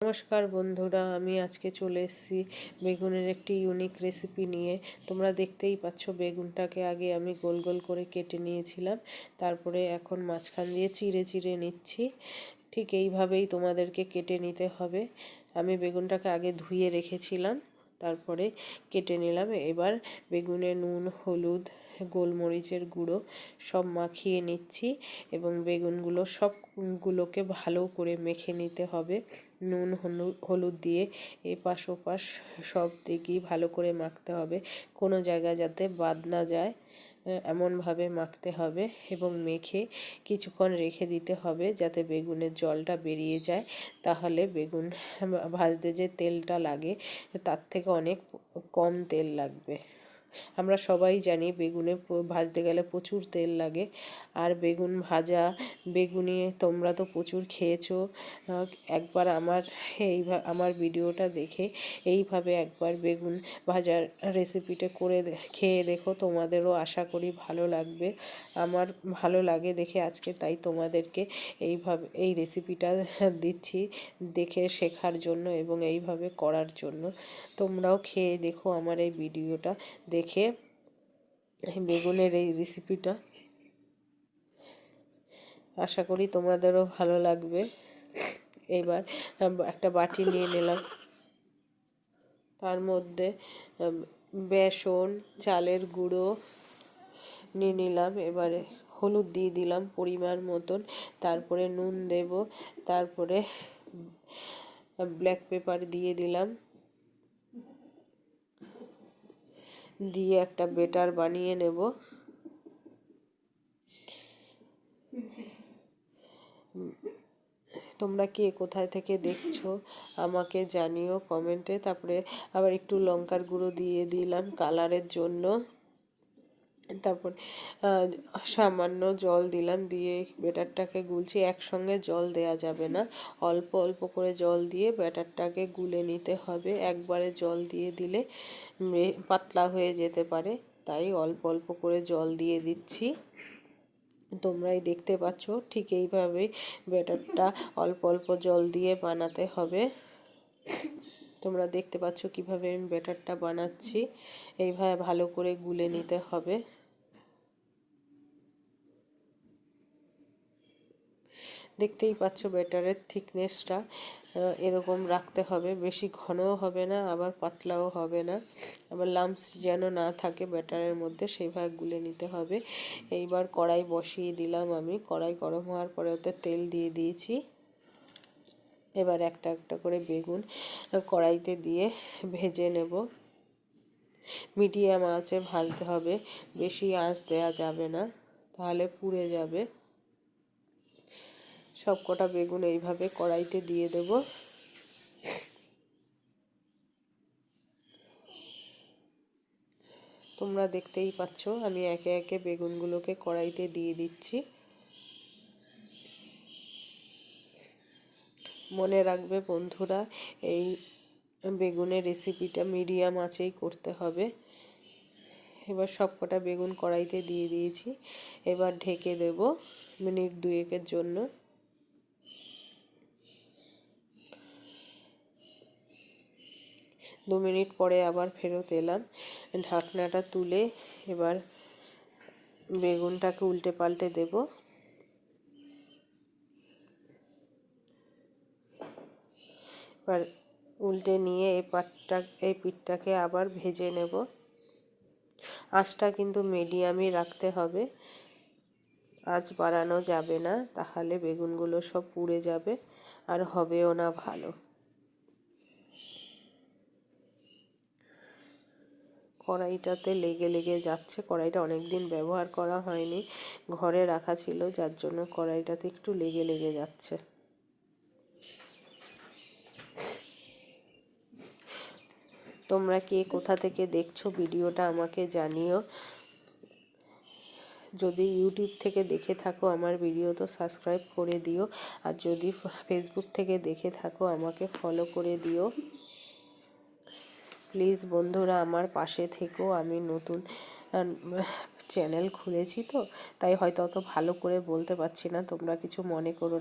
নমস্কার বন্ধুরা, আমি আজকে চলে এসেছি বেগুনের একটি ইউনিক রেসিপি নিয়ে। তোমরা দেখতেই পাচ্ছ বেগুনটাকে আগে আমি গোল গোল করে কেটে নিয়েছিলাম, তারপরে এখন মাঝখান দিয়ে চিড়ে চিড়ে নিচ্ছি। ঠিক এইভাবেই তোমাদেরকে কেটে নিতে হবে। আমি বেগুনটাকে আগে ধুয়ে রেখেছিলাম। তারপরে কেটে নিলাম। এবার বেগুনে, নুন, হলুদ, গোলমরিচের গুঁড়ো সব মাখিয়ে নিচ্ছি এবং বেগুনগুলো সবগুলোকে ভালো করে মেখে নিতে হবে। নুন হলুদ দিয়ে এপাশ ওপাশ সব দিকেই ভালো করে মাখতে হবে। কোনো জায়গা যাতে বাদ না যায়। এমনভাবে মাখতে হবে এবং মেখে কিছুক্ষণ রেখে দিতে হবে যাতে বেগুনের জলটা বেরিয়ে যায়। তাহলে বেগুন ভাজতে যে তেলটা লাগে, তার থেকে অনেক কম তেল লাগবে। আমরা সবাই জানি বেগুনে ভাজতে গেলে প্রচুর তেল লাগে। আর বেগুন ভাজা, বেগুনি তোমরা তো প্রচুর খেয়েছো। একবার আমার এই আমার ভিডিওটা দেখে এইভাবে একবার বেগুন ভাজার রেসিপিটা করে খেয়ে দেখো, তোমাদেরও আশা করি ভালো লাগবে। আমার ভালো লাগে দেখে আজকে, তাই তোমাদেরকে এইভাবে, এই রেসিপিটা দিচ্ছি দেখে শেখার জন্য এবং এইভাবে করার জন্য। তোমরাও খেয়ে দেখো আমার এই ভিডিওটা দেখে বেগুনের এই রেসিপিটা আশা করি তোমাদেরও ভালো লাগবে। এবার একটা বাটি নিয়ে নিলাম। তার মধ্যে বেসন, চালের গুঁড়ো নিয়ে নিলাম। এবারে হলুদ দিয়ে দিলাম পরিমাণ মতন। তারপরে নুন দেব। তারপরে ব্ল্যাক পেপার দিয়ে দিলাম। দিয়ে একটা বেটার বানিয়ে নেব। তোমরা কে কোথায় থেকে দেখছ আমাকে জানিও কমেন্টে। তারপরে আবার একটু লঙ্কার গুঁড়ো দিয়ে দিলাম কালারের জন্য। তারপর সামান্য জল দিলাম দিয়ে ব্যাটারটাকে গুলছি, একসঙ্গে জল দেয়া যাবে না। অল্প অল্প করে জল দিয়ে ব্যাটারটাকে গুলে নিতে হবে। একবারে জল দিয়ে দিলে পাতলা হয়ে যেতে পারে। তাই অল্প অল্প করে জল দিয়ে দিচ্ছি। তোমরাই দেখতে পাচ্ছ, ঠিক এইভাবেই ব্যাটারটা অল্প অল্প জল দিয়ে বানাতে হবে। তোমরা দেখতে পাচ্ছ কীভাবে আমি ব্যাটারটা বানাচ্ছি। এইভাবে ভালো করে গুলে নিতে হবে। দেখতেই পাচ্ছ ব্যাটারের থিকনেসটা এরকম রাখতে হবে, বেশি ঘনও হবে না, আবার পাতলাও হবে না। আবার লাম্পস যেন না থাকে ব্যাটারের মধ্যে সেইভাবে গুলে নিতে হবে। এইবার কড়াই বসিয়ে দিলাম আমি। কড়াই গরম হওয়ার পরে ওতে তেল দিয়ে দিয়েছি। এবার একটা একটা করে বেগুন কড়াইতে দিয়ে ভেজে নেব। মিডিয়াম আঁচে ভাজতে হবে, বেশি আঁচ দেওয়া যাবে না, তাহলে পুড়ে যাবে। সব কটা বেগুন এইভাবে কড়াইতে দিয়ে দেব। তোমরা দেখতেই পাচ্ছ, আমি একে একে বেগুনগুলোকে কড়াইতে দিয়ে দিচ্ছি। মনে রাখবে বন্ধুরা, এই বেগুনের রেসিপিটা মিডিয়াম আঁচেই করতে হবে। এবার সব কটা বেগুন কড়াইতে দিয়ে দিয়েছি। এবার ঢেকে দেব মিনিট দুয়েকের জন্য। দু মিনিট পরে আবার ফেরত এলাম। ঢাকনাটা তুলে এবার বেগুনটাকে উল্টে পাল্টে দেব। এবার উল্টে নিয়ে এই পাটটা, এই পিঠটাকে আবার ভেজে নেব। আঁচটা কিন্তু মিডিয়ামই রাখতে হবে। আঁচ বাড়ানো যাবে না, তাহলে বেগুনগুলো সব পুড়ে যাবে আর হবেও না ভালো। কড়াইটাতে লেগে লেগে যাচ্ছে। কড়াইটা অনেক দিন ব্যবহার করা হয়নি, ঘরে রাখা ছিল, যার জন্য কড়াইটাতে একটু লেগে লেগে যাচ্ছে। তোমরা কে কোথা থেকে দেখছ ভিডিওটা আমাকে জানিও। যদি ইউটিউব থেকে দেখে থাকো আমার ভিডিও, তো সাবস্ক্রাইব করে দিও। আর যদি ফেসবুক থেকে দেখে থাকো, আমাকে ফলো করে দিও। প্লিজ বন্ধুরা আমার পাশে থেকেও আমি নতুন চ্যানেল খুলেছি তো, তাই হয়তো অত ভালো করে বলতে পারছি না, তোমরা কিছু মনে করো